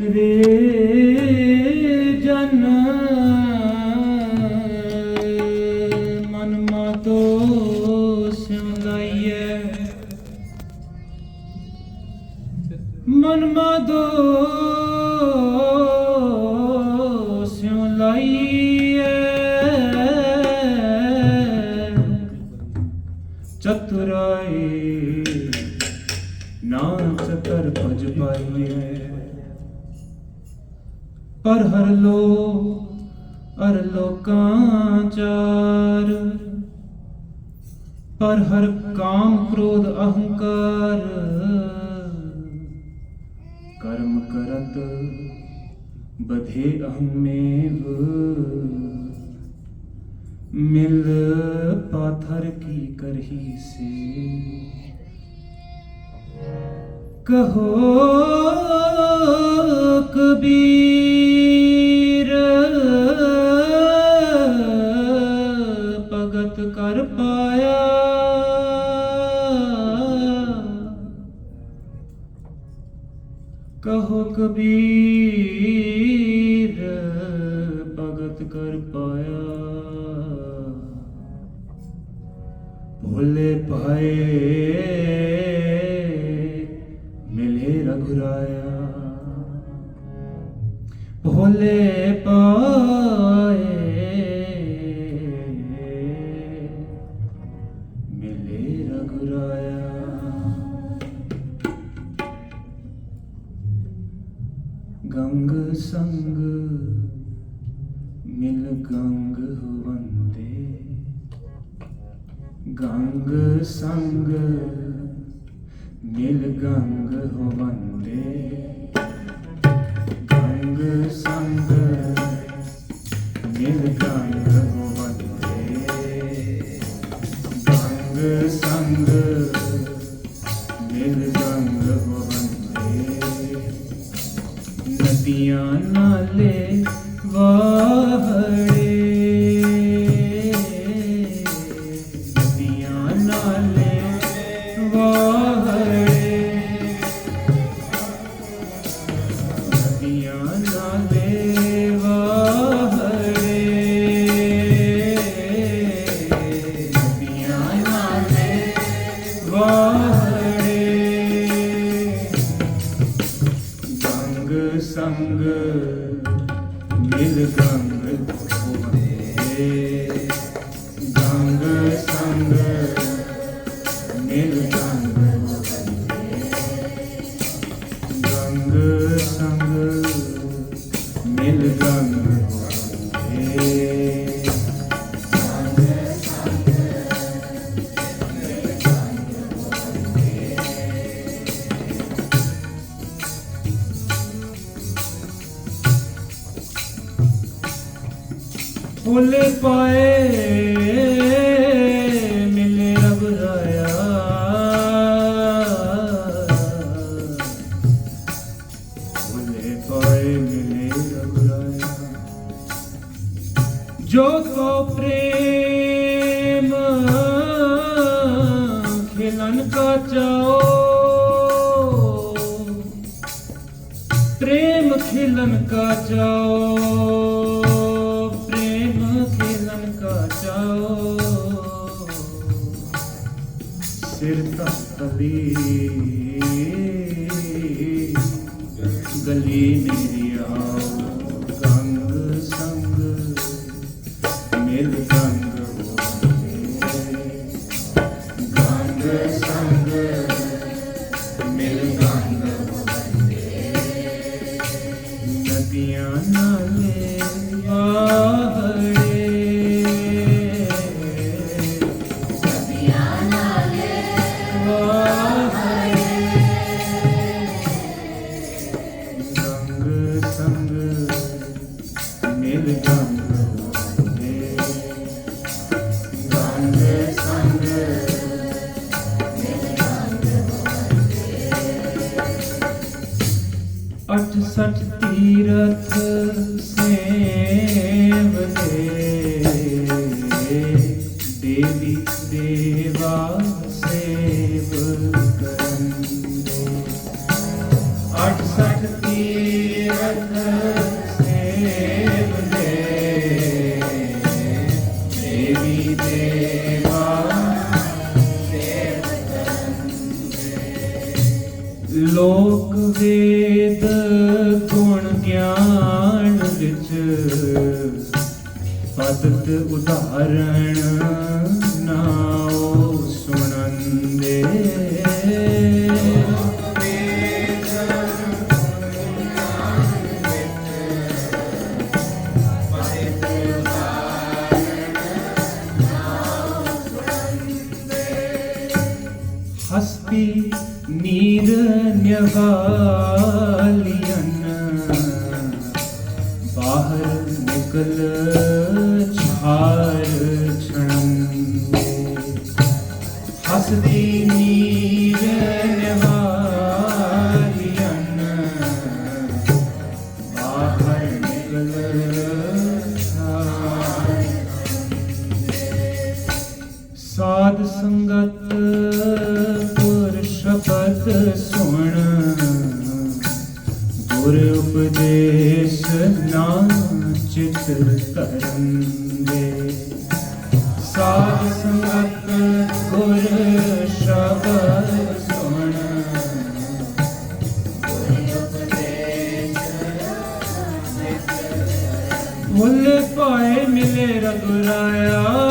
ਵੇ ਜਨ ਮਨ ਮਾਤੋ ਸਿਉ ਲਾਈਐ। ਮਨ ਮਾਦੋ ਸਿਉ ਲਾਈਐ। ਚਤੁਰਾਈ ਨਾਮ ਸਤਰ ਭਜ ਪਾਈਐ। ਪਰ ਹਰ ਲੋ ਅਰ ਲੋਕਾਂ ਚਾਰ। ਪਰ ਹਰ ਕਾਮ ਕ੍ਰੋਧ ਅਹੰਕਾਰ। ਕਰਮ ਕਰਤ ਬਧੇ ਅਹਮੇਵ। ਮਿਲ ਪਾਥਰ ਕੀ ਕਰਹੀ ਸੇ। ਕਹੋ ਭੋਲੇ ਪਾ ਜਾਓ। ਪ੍ਰੇਮ ਖਿਲਨ ਕਾ ਜਾਓ। ਪ੍ਰੇਮ ਖਿਲਨ ਕਾ ਜਾਓ। ਸਿਰ ਤੱਕ ਤਬੀ सट तीरथ सेवने ਲੋਕ ਵੇਦ ਗੁਣ ਗਿਆਨ ਵਿੱਚ ਪਦਤ ਉਦਾਹਰਣ ਨਾਉ ਸੁਣਦੇ ਨੀਰ ਨਿਵਾਲੀਆਂ ਬਾਹਰ ਨਿਕਲ ਗੁਰ ਉਪਦੇਸ਼ ਨਾਚਿਤ ਕਰਨ ਦੇ ਸਾਧ ਸੰਗਤ ਗੁਰ ਸ਼ਬਦ ਸੁਣ ਮੁੱਲ ਪਾਏ ਮਿਲੇ ਰਗੁਰਾਇਆ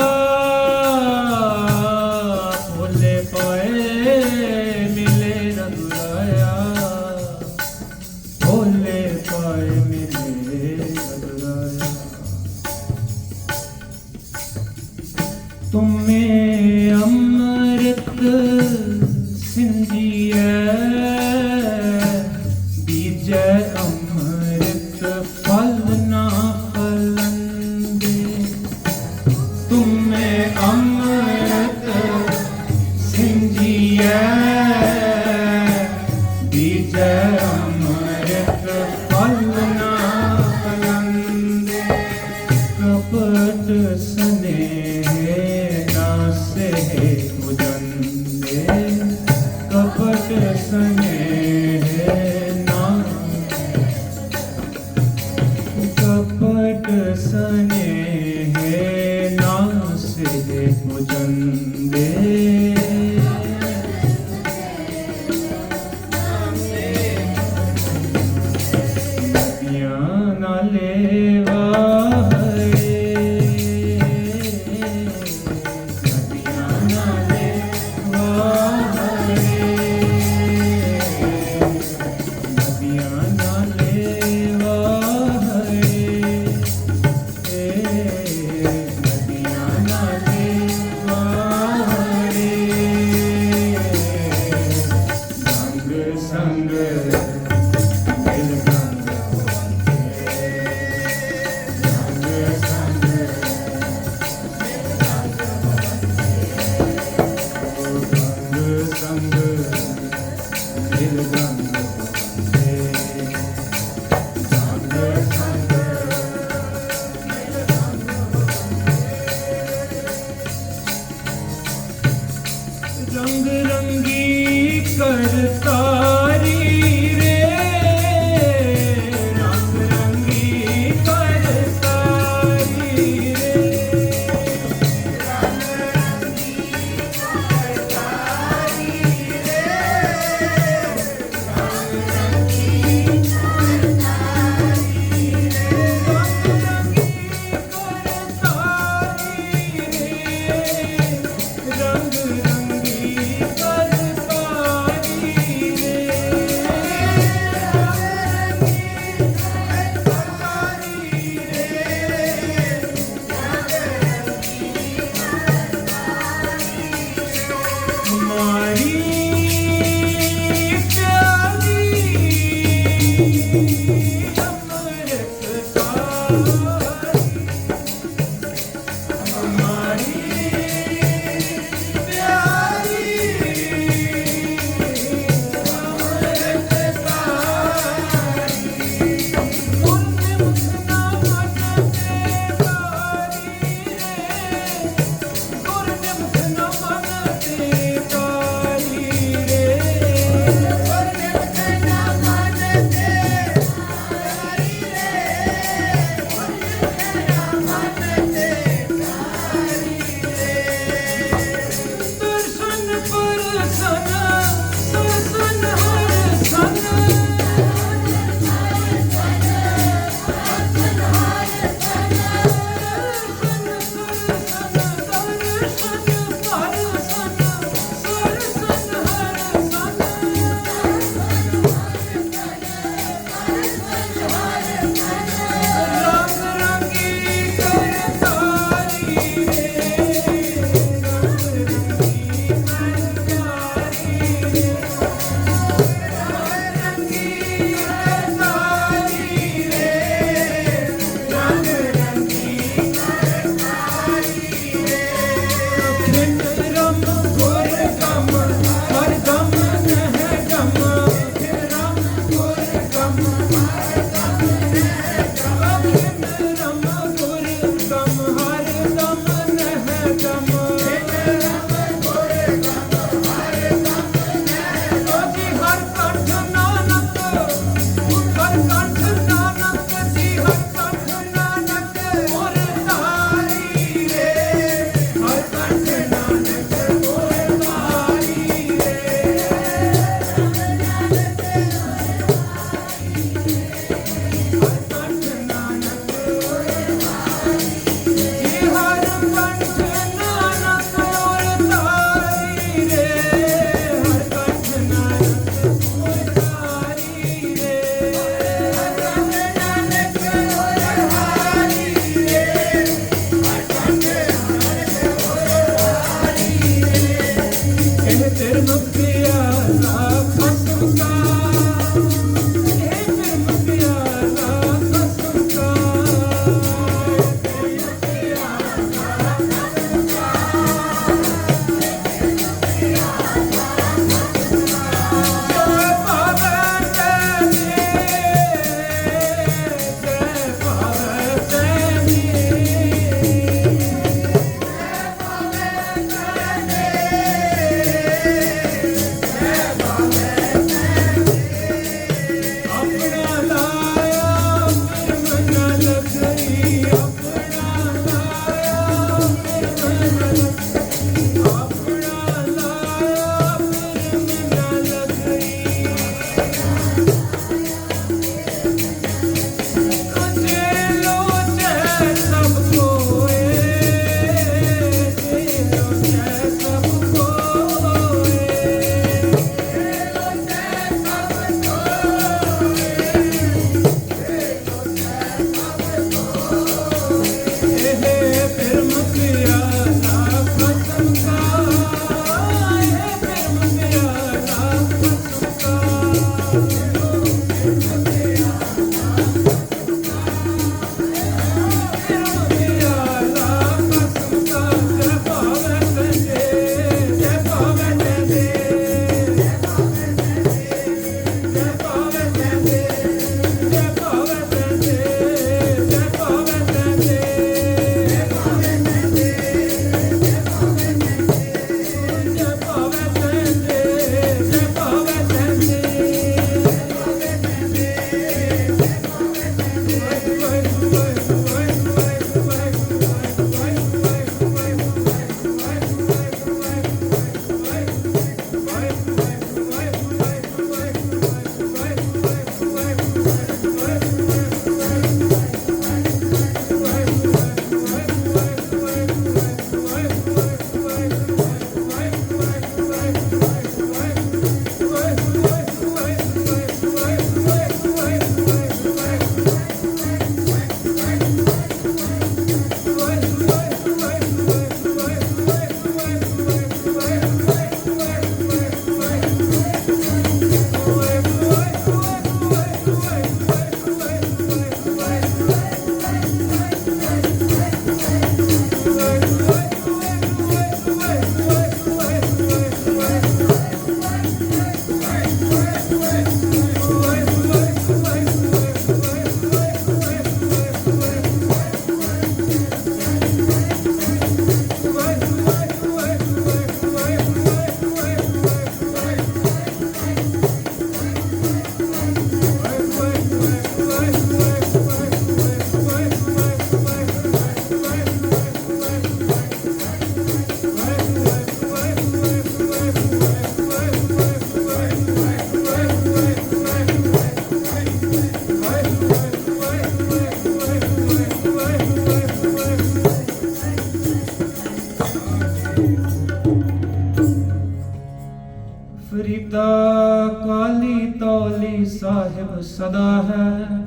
ਸਦਾ ਹੈ।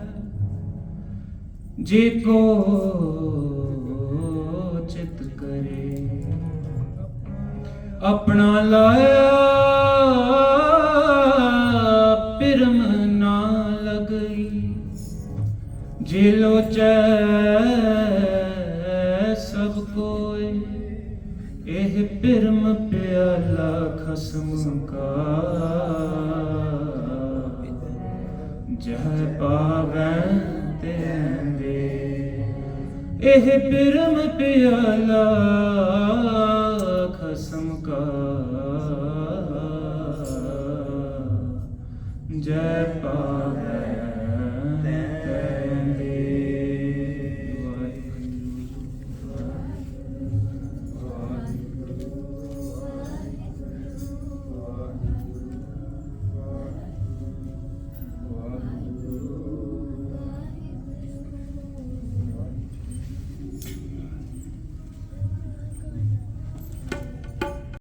ਜੇ ਕੋ ਚਿਤ ਕਰੇ, ਆਪਣਾ ਲਾਇਆ ਪਿਰਮ ਨਾ ਲਗਈ। ਜੇ ਲੋਚੈ ਸਭ ਕੋਇ ਇਹ ਪਿਰਮ ਪਿਆਲਾ ਖਸਮ ਜਹ ਪਾਵੈ ਤੇ ਇਹ ਪਿਰਮ ਪਿਆਲਾ